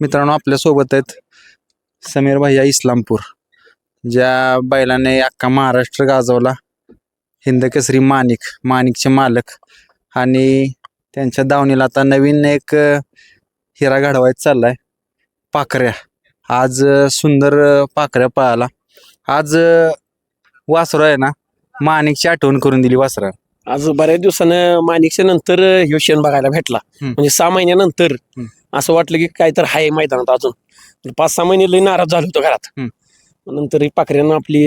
मित्रांनो आपल्यासोबत आहेत समीर भैया इस्लामपूर ज्या बैलाने अख्खा महाराष्ट्र गाजवला. हिंदकेसरी माणिक माणिकचे मालक आणि त्यांच्या दावणीला आता नवीन एक हिरा घडवायचा चाललाय पाखऱ्या. आज सुंदर पाखऱ्या पळाला. आज वासरा आहे ना माणिकची आठवण करून दिली वासरा आज बऱ्याच दिवसानं माणिकच्या नंतर ह्यो शेण बघायला भेटला हम्म. म्हणजे सहा महिन्यानंतर हम्म. असं वाटलं की काय तर आहे मैदानात अजून पाच सहा महिने लई नाराज झालो होतो घरात हम्म. नंतर ही पाखऱ्यानं आपली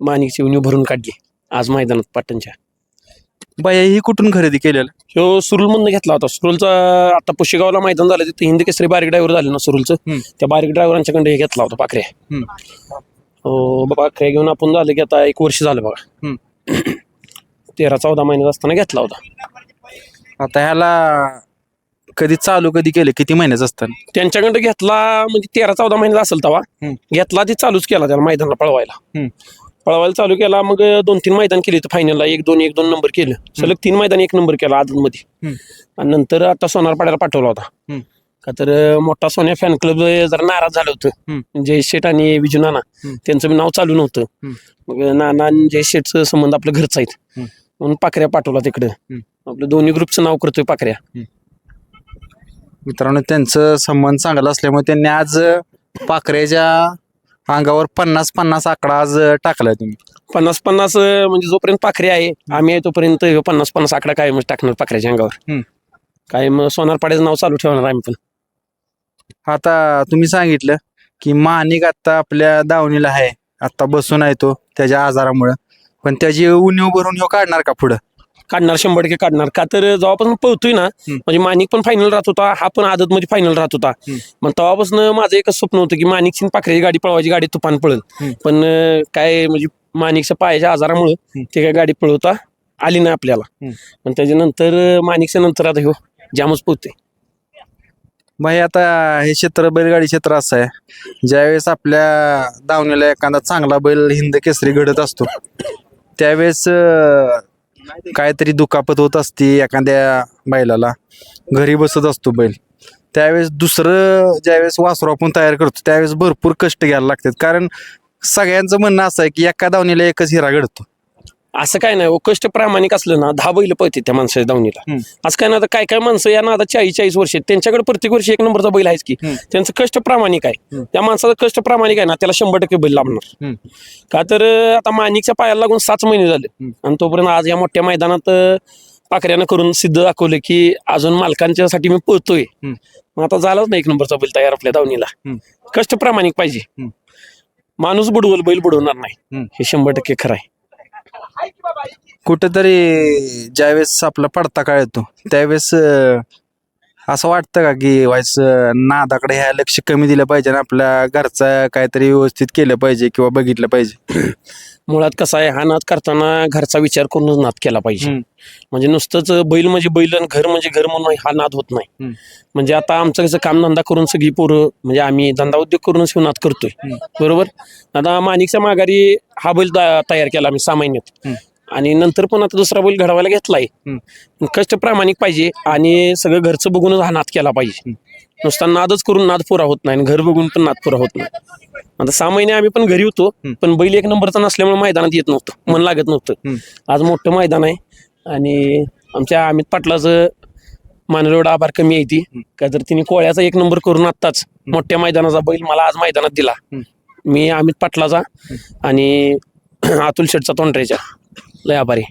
माणिकची उणीव भरून काढली आज मैदानात पाटणच्या भैया ही कुठून खरेदी केलेलं ह्यो सुरुलमधनं घेतला होता सुरुलचा आता पुशेगावला मैदान झालं तिथे हिंदी केसरी बारीक ड्रायव्हर झाले ना सुरुलचं हम्म. त्या बारीक ड्रायव्हरांच्याकडे हे घेतला होता पाखऱ्या हम्म. हो पाखऱ्या घेऊन आपण झालं की आता एक वर्ष झालं बघा हम्म. तेरा चौदा महिन्यात असताना घेतला होता आता ह्याला कधी चालू कधी केले किती महिन्याचं असताना त्यांच्याकडे घेतला म्हणजे तेरा चौदा महिन्याचा असेल तेव्हा हम्म. घेतला ती चालूच केला त्याला मैदानाला पळवायला हम्म. पळवायला चालू केला मग दोन तीन मैदान केली फायनलला एक दोन एक दोन नंबर केलं सलग तीन मैदान एक नंबर केला आदत मध्ये हम्म. आणि नंतर आता सोनारपाड्याला पाठवला होता हम्म. का तर मोठा सोन्या फॅन क्लब जरा नाराज झालं होतं हम्म. जय शेठ आणि विजू नाना हम्म. त्यांचं बी नाव चालू नव्हतं हम्म. मग नाना आणि जय शेठचं संबंध आपलं घरचं आहेत हम्म. म्हणून पाखऱ्या पाठवला तिकडं. आपलं दोन्ही ग्रुपचं नाव करतोय पाखऱ्या. मित्रांनो त्यांचं संबंध चांगला असल्यामुळे त्यांनी आज पाखरेच्या अंगावर पन्नास पन्नास आकडा आज टाकलाय तुम्ही. पन्नास पन्नास म्हणजे जोपर्यंत पाखरे आहे आम्ही आहे तोपर्यंत ह्यो पन्नास पन्नास आकडा कायम टाकणार पाखऱ्याच्या अंगावर. हम्म. कायम सोनारपाड्याचं नाव चालू ठेवणार आम्ही पण. आता तुम्ही सांगितलं की माणिक आता आपल्या दावणीला आहे. आता बसून आहे तो त्याच्या आजारामुळं. पण त्याची उणीव भरून ह्यो काढणार का पुढं काढणार शंभर टक्के काढणार का तर जेव्हापासून पळतोय ना म्हणजे माणिक पण फायनल राहत होता हा पण आदत मध्ये फायनल राहत होता. मग तेव्हापासून माझं एकच स्वप्न होतं की माणिकची आणि पाखऱ्याची गाडी पळवायची गाडी तुफान पळेल. पण काय म्हणजे माणिकच्या पायाच्या आजारामुळे. ते काय गाडी पळवता आली नाही आपल्याला. पण त्याच्यानंतर माणिकच्या नंतर आता ह्यो जामच पोहते भाई आता हे क्षेत्र बैलगाडी क्षेत्र असं आहे ज्यावेळेस आपल्या दावणीला एखादा चांगला बैल हिंद केसरी घडत असतो त्यावेळेस अं, काहीतरी दुखापत होत असते एखाद्या बैलाला. घरी बसत असतो बैल. त्यावेळेस दुसरं ज्यावेळेस वासरू आपण तयार करतो त्यावेळेस भरपूर कष्ट घ्यायला लागतात. कारण सगळ्यांचं म्हणणं असं आहे की एका दावणीला एकच हिरा घडतो. असं काय नाही हो, कष्ट प्रामाणिक असलं ना दहा बैल पळते त्या माणसाच्या दावणीला हम्म. असं काय ना आता काय काय माणसं या ना आता चाळीस चाळीस वर्ष आहेत. त्यांच्याकडे प्रत्येक वर्षी एक नंबरचा बैल आहेच की हम्म. त्यांचं कष्ट प्रामाणिक आहे हम्म. त्या माणसाचं कष्ट प्रामाणिक आहे ना त्याला शंभर टक्के बैल लाभणार हम्म. का तर अं, आता माणिकच्या पायाला लागून सात महिने झाले हम्म. आणि तोपर्यंत आज या मोठ्या मैदानात अं, पाखऱ्यानं करून सिद्ध दाखवलं की अजून मालकांच्यासाठी मी पळतोय हम्म. मग आता झालाच नाही एक नंबरचा बैल तयार आपल्या दावणीला हम्म. कष्ट प्रामाणिक पाहिजे हम्म. माणूस बुडवल बैल बुडवणार नाही हम्म. हे शंभर टक्के खरं आहे कुठेतरी ज्यावेळेस आपला पडता काळ येतो त्यावेळेस असं वाटतं का की व्हायचं नादाकडे ह्या लक्ष कमी दिलं पाहिजे आणि आपल्या घरचा काहीतरी व्यवस्थित केलं पाहिजे किंवा बघितलं पाहिजे मुळात कसं आहे हा नाद करताना घरचा विचार करूनच नाद केला पाहिजे हम्म. म्हणजे नुसतंच बैल म्हणजे बैल आणि घर म्हणजे घर म्हणून हा नाद होत नाही. म्हणजे आता आमचं कसं कामधंदा करून सगळी पोरं म्हणजे आम्ही धंदा उद्योग करूनच हे नाद करतोय हम्म. बरोबर आता माणिकच्या माघारी हा बैल तयार केला आम्ही हम्म. आणि नंतर पण आता दुसरा बैल घडवायला घेतलाय. कष्ट प्रामाणिक पाहिजे आणि सगळं घरचं बघूनच हा नाद केला पाहिजे. नुसता नादच करून नाद पुरा होत नाही आणि घर बघून पण नाद पुरा होत नाही. आता सहा महिने आम्ही पण घरी होतो. पण बैल एक नंबरचा नसल्यामुळे मैदानात येत नव्हतं मन लागत नव्हतं. आज मोठं मैदान आहे आणि आमच्या अमित पाटलाचं मानव एवढा आभार कमी आहे ती. का तर तिने कोळ्याचा एक नंबर करून आत्ताच मोठ्या मैदानाचा बैल मला आज मैदानात दिला. मी अमित पाटलाचा आणि अतुल शेठचा तोंडऱ्याच्या लय आभारी.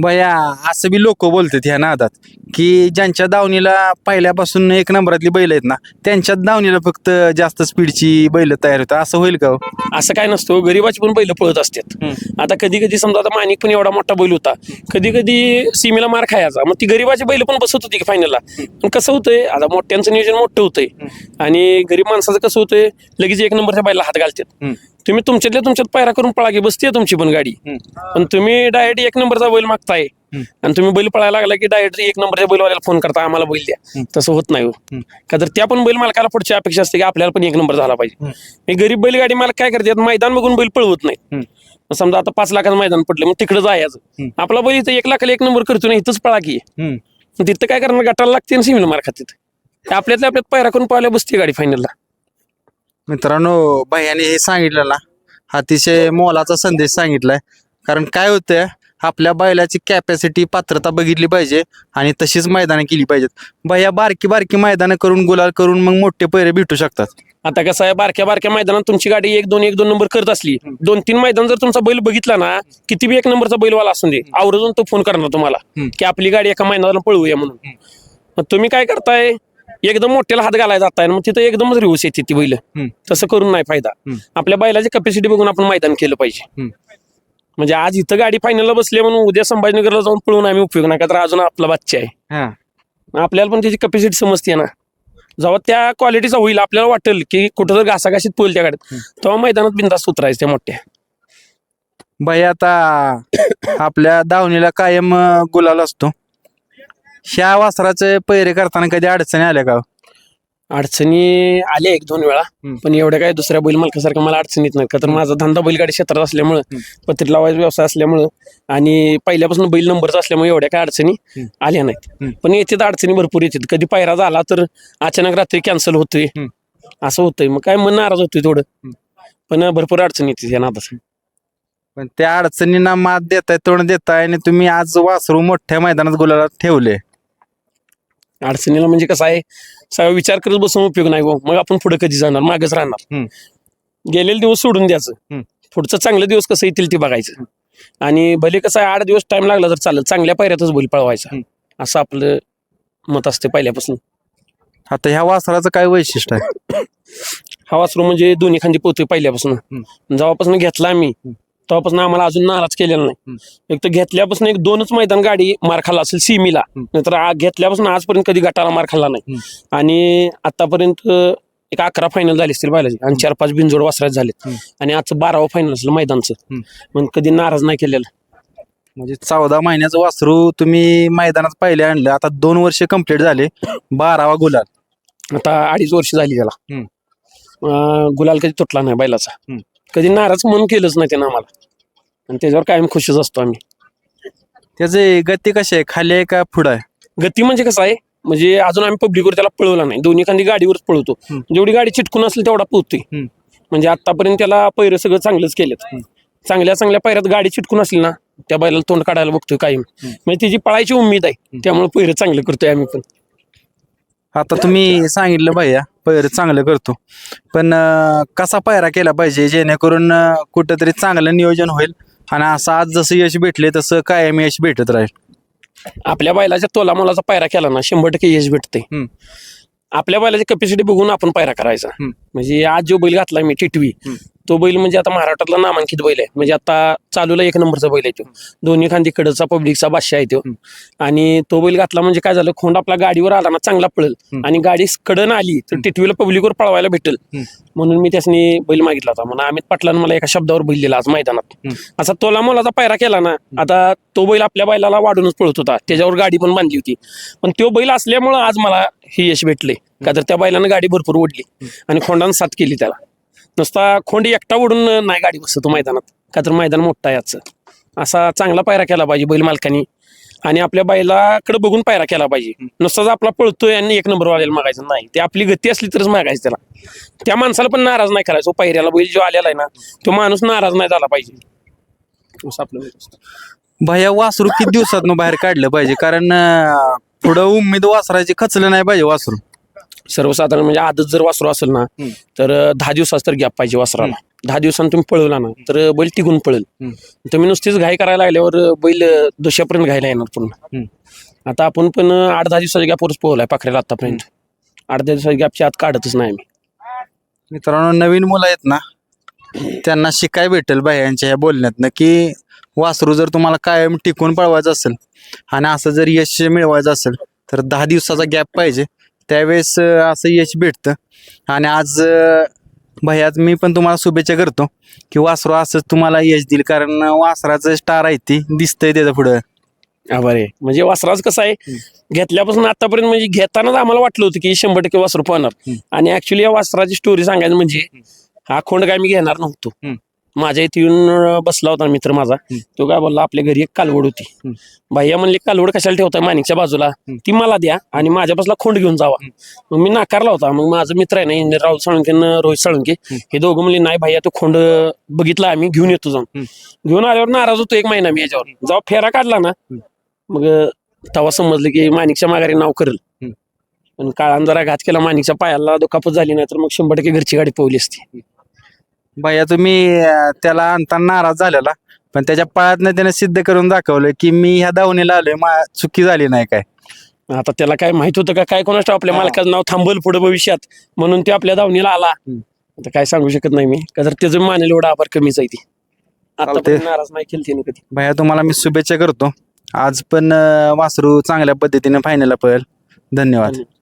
भया असं बी लोक बोलतात ह्या नादात की ज्यांच्या दावणीला पहिल्यापासून एक नंबरातली बैल आहेत ना त्यांच्याच दावणीला फक्त जास्त स्पीडची बैल तयार होतात. असं होईल का हो? असं काय नसतं गरीबाची पण बैल पळत असतात. आता कधी कधी समजा आता माणिक पण एवढा मोठा बैल होता. कधी कधी सीमेला मार खायचा. मग ती गरीबाची बैल पण बसत होती की फायनलला पण कसं होतंय आता मोठ्यांचं नियोजन मोठं होतंय. आणि गरीब माणसाचं कसं होतंय लगेच एक नंबरच्या बैला हात घालतात. तुम्ही तुमच्यातल्या तुमच्यात पायरा करून पळा की बसते तुमची पण गाडी. पण तुम्ही डायरेक्ट एक नंबरचा बैल मागताय. आणि तुम्ही बैल पळायला लागला की डायरेक्ट एक नंबरच्या बैलवाल्याला फोन करता आम्हाला बैल द्या. तसं होत नाही हो. का तर त्या पण बैल मालकाला पुढची अपेक्षा असते की आपल्याला पण एक नंबर झाला पाहिजे. हे गरीब बैलगाडी मला काय करतात मैदान बघून बैल पळवत नाही. समजा आता पाच लाखाचं मैदान पडलं मग तिकडे जायचं. आपला बैल इथं एक लाखाला एक नंबर करतो ना इथंच पळा की. तिथं काय करणार गटाला लागते आणि सिमिल मार खाते आपल्यातल्या आपल्यात पायरा करून पाहिल्या बसते गाडी फायनलला मित्रांनो भैयाने हे सांगितलं ना अतिशय मोलाचा संदेश सांगितलाय. कारण काय होतंय आपल्या बैलाची कॅपॅसिटी पात्रता बघितली पाहिजे आणि तशीच मैदानं केली पाहिजेत. भैया बारकी बारकी मैदानं करून गुलाल करून मग मोठे पैरे भेटू शकतात. आता कसं आहे बारक्या बारक्या मैदानात तुमची गाडी एक दोन एक दोन नंबर करत असली दोन तीन मैदान जर तुमचा बैल बघितला ना किती बी एक नंबरचा बैलवाला असून दे आवर्जून तो फोन करणार तुम्हाला. की आपली गाडी एका मैदानाला पळवूया म्हणून. मग तुम्ही काय करताय? एकदम मोठ्याला हात घालायला जाताय मग तिथं एकदमच रिव्हर्स येते ती बैल. हम्म. तसं करून नाही फायदा. हम्म. आपल्या बैलाची कॅपॅसिटी बघून आपण मैदान केलं पाहिजे. हम्म. म्हणजे आज इथं गाडी फायनलला बसली म्हणून उद्या संभाजीनगरला जाऊन पळून आम्ही उपयोग नाही का तर अजून आपला बच्चा आहे. हा. आपल्याला पण त्याची कॅपॅसिटी समजते ना. जेव्हा त्या क्वालिटीचा होईल आपल्याला वाटेल की कुठं जर घासाघाशीत पोल त्या गाडीत तेव्हा मैदानात बिंदास उतरायचं त्या मोठ्या. भैया आता आपल्या दावणीला कायम अं, गुलाल असतो. ह्या वासराचे पैरे करताना कधी अडचणी आल्या का अडचणी आल्या एक दोन वेळा हम्म. पण एवढ्या काय दुसऱ्या बैल मालकासारखं मला अडचणीत नाही का तर माझा धंदा बैलगाडी क्षेत्रात असल्यामुळं हम्म. पत्री लावायचा व्यवसाय असल्यामुळं आणि पहिल्यापासून बैल नंबरचा असल्यामुळे एवढ्या काय अडचणी हम्म. आल्या हम्म. नाहीत पण येतात अडचणी भरपूर येतात कधी पायरा झाला तर अचानक रात्री कॅन्सल होतोय हम्म. असं होतंय मग काय मन नाराज होतोय थोडं हम्म. पण भरपूर अडचणी येते या नादात पण त्या अडचणींना मात देताय तोंड देताय आणि तुम्ही आज वासरू मोठ्या मैदानात गुलाला ठेवले अडचणीला म्हणजे कसं आहे सगळा विचार करत बसून उपयोग नाही गो. मग आपण पुढे कधी जाणार? मागच राहणार. गेलेले दिवस सोडून द्यायचं. पुढचं चांगले दिवस कसं येतील ते बघायचं. आणि भले कसं आहे आठ दिवस टाइम लागला तर चालेल. चांगल्या पायऱ्यातच बैल पळवायचा. असं आपलं मत असते पहिल्यापासून. आता ह्या वासराचं काय वैशिष्ट्य आहे? हा वासरू म्हणजे दोन्ही खांदी पोहतोय पहिल्यापासून. जेव्हापासून घेतला आम्ही तेव्हापासून आम्हाला अजून नाराज केलेला नाही. एक तर घेतल्यापासून एक दोनच मैदान गाडी मार खाल्ला असेल सीमीला. नाहीतर घेतल्यापासून आजपर्यंत कधी गटाला मार खाल्ला नाही. आणि आतापर्यंत एक अकरा फायनल झाले असतील बैलाचे आणि चार पाच बिनजोड वासरात झालेत. हम्म. आणि आजचं बारावं फायनल असेल मैदानचं. पण कधी नाराज नाही केलेलं. म्हणजे चौदा महिन्याचं वासरू तुम्ही मैदानात पहिले आणलं. आता दोन वर्ष कंप्लीट झाले. बारावा आता अडीच वर्ष झाली त्याला. गुलाल कधी तुटला नाही बैलाचा. कधी नाराज म्हणून केलंच नाही त्यानं आम्हाला. आणि त्याच्यावर कायम खुशच असतो आम्ही. त्याचे गती कशी आहे? खाली आहे का पुढं आहे? गती म्हणजे कसं आहे म्हणजे अजून आम्ही पब्लिकवर त्याला पळवला नाही. दोन्ही खांदी गाडीवरच पळवतो. हम्म. जेवढी गाडी चिटकून असेल तेवढा पोहतोय हम्म. म्हणजे आतापर्यंत त्याला पैरं सगळं चांगलंच केलेत. चांगल्या चांगल्या पैऱ्यात गाडी चिटकून असली ना त्या बैलाला तोंड काढायला बघतोय कायम. हम्म. म्हणजे तिची पळायची उमेद आहे. त्यामुळे पैरं चांगलं करतोय आम्ही पण. आता तुम्ही सांगितलं भैया पैर चांगलं करतो पण अं, कसा पायरा केला पाहिजे जेणेकरून अं, कुठंतरी चांगलं नियोजन होईल आणि असं आज जसं यश भेटले तसं कायम यश भेटत राहील आपल्या बैलाच्या तोला मोलाचा पायरा केला ना शंभर टक्के यश भेटते हम्म. आपल्या बैलाची कॅपॅसिटी बघून आपण पायरा करायचा हम्म. म्हणजे आज जो बैल घातला मी टिटवी हम्म. तो बैल म्हणजे आता महाराष्ट्रातला नामांकित बैल आहे. म्हणजे आता चालूला एक नंबरचा बैल आहे तो. दोन्ही खांदी कडचा पब्लिकचा बादशाह आहे तो. आणि तो बैल घातला म्हणजे काय झालं खोंड आपला गाडीवर आला ना चांगला पळेल. आणि गाडी कडन आली तर टिटवीला पब्लिकवर पळवायला भेटेल. म्हणून मी त्यासनी बैल मागितला होता. म्हणून अमित पाटलानं मला एका शब्दावर बैल दिला आज मैदानात. असा तोला मोलाचा पायरा केला ना आता तो बैल आपल्या बैलाला वाढूनच पळत होता. त्याच्यावर गाडी पण बांधली होती. पण तो बैल असल्यामुळं आज मला हे यश भेटले का तर त्या बैलानं गाडी भरपूर ओढली आणि खोंडानं साथ केली त्याला. नुसता खोंड एकटा ओढून नाही गाडी बसतो मैदानात. का तर मैदान मोठं आहे याचं. असा चांगला पायरा केला पाहिजे बैल मालकानी. आणि आपल्या बैलाकडे बघून पायरा केला पाहिजे. नुसताच आपला पळतोय आणि एक नंबर वालेला मागायचं नाही. ते आपली गती असली तरच मागायचं त्याला. त्या माणसाला पण नाराज नाही करायचो. पायऱ्याला बैल जो आलेला आहे ना तो माणूस नाराज नाही झाला पाहिजे. आपलं. भैया वासरू किती दिवसात बाहेर काढलं पाहिजे? कारण पुढं उमेद वासराची खचलं नाही पाहिजे वासरू. सर्वसाधारण म्हणजे आदत जर वासरू असेल ना हम्म. तर दहा दिवसाचा तर गॅप पाहिजे वासराला. दहा दिवसांनी तुम्ही पळवला ना तर बैल टिकून पळेल. हम्म. तुम्ही नुसतीच घाई करायला लागल्यावर अं, बैल दुसऱ्यापर्यंत घायला येणार पूर्ण. हम्म. आता आपण पण आठ दहा दिवसाच्या गॅपवरच पोहलाय पाखरेला आतापर्यंत. आठ दहा दिवसाच्या गॅपच्या आत काढतच नाही आम्ही. मित्रांनो नवीन मुलं आहेत ना त्यांना शिकाय भेटेल बाह्यांच्या ह्या बोलण्यातनं की वासरू जर तुम्हाला कायम टिकून पळवायचं असेल आणि असं जर यश मिळवायचं असेल तर दहा दिवसाचा गॅप पाहिजे. त्यावेळेस असं यश भेटतं. आणि आज भैयात मी पण तुम्हाला शुभेच्छा करतो की वासरू असंच तुम्हाला यश देईल. कारण वासराचं स्टार आहे ती. दिसतंय त्याचं पुढं. आभार आहे म्हणजे वासराज कसं आहे घेतल्यापासून आतापर्यंत म्हणजे घेतानाच आम्हाला वाटलं होतं की शंभर टक्के वासरू पाहणार. आणि ऍक्च्युली या वासराची स्टोरी सांगायची म्हणजे हा खोंड काय मी घेणार नव्हतो. माझ्या इथे येऊन बसला होता मित्र माझा. तो काय बोलला आपल्या घरी एक कालवड होती. भैया म्हणले कालवड कशाला ठेवताय माणिकच्या बाजूला? ती मला द्या आणि माझ्या बाजूला खोंड घेऊन जावा. मग मी नाकारला होता. मग माझा मित्र आहे ना इंजिनियर राहुल साळुंके रोहित साळुंके हे दोघं म्हणले नाही भैया तो खोंड बघितला आम्ही घेऊन येतो जाऊन. घेऊन आल्यावर नाराज होतो एक महिना मी याच्यावर. जेव्हा फेरा काढला ना मग तेव्हा समजलं की माणिकच्या माघारी नाव करेल. पण काळान जरा घात केला माणिकच्या पायाला दुखापत झाली नाही तर मग शंभर टक्के घरची गाडी पवली असती. भैया तुम्ही अं, त्याला आणताना नाराज झालेला. पण त्याच्या पायातनं त्याने सिद्ध करून दाखवलं की मी ह्या दावणीला आलोय मा चुकी झाली नाही काय. आता त्याला काय माहीत होतं का? काय कोणाच आपल्या हा. मालकाचं नाव थांबल पुढे भविष्यात. म्हणून ते आपल्या दावणीला आला. हम्म. आता काय सांगू शकत नाही मी. का तर त्याचं मानेल एवढा आभार कमीच आहे ती. चालतंय. आता नाराज नाही केली त्याने कधी. भैया तुम्हाला मी शुभेच्छा करतो. आज पण अं, वासरू चांगल्या पद्धतीने फायनलला पळेल. धन्यवाद. धन्यवाद.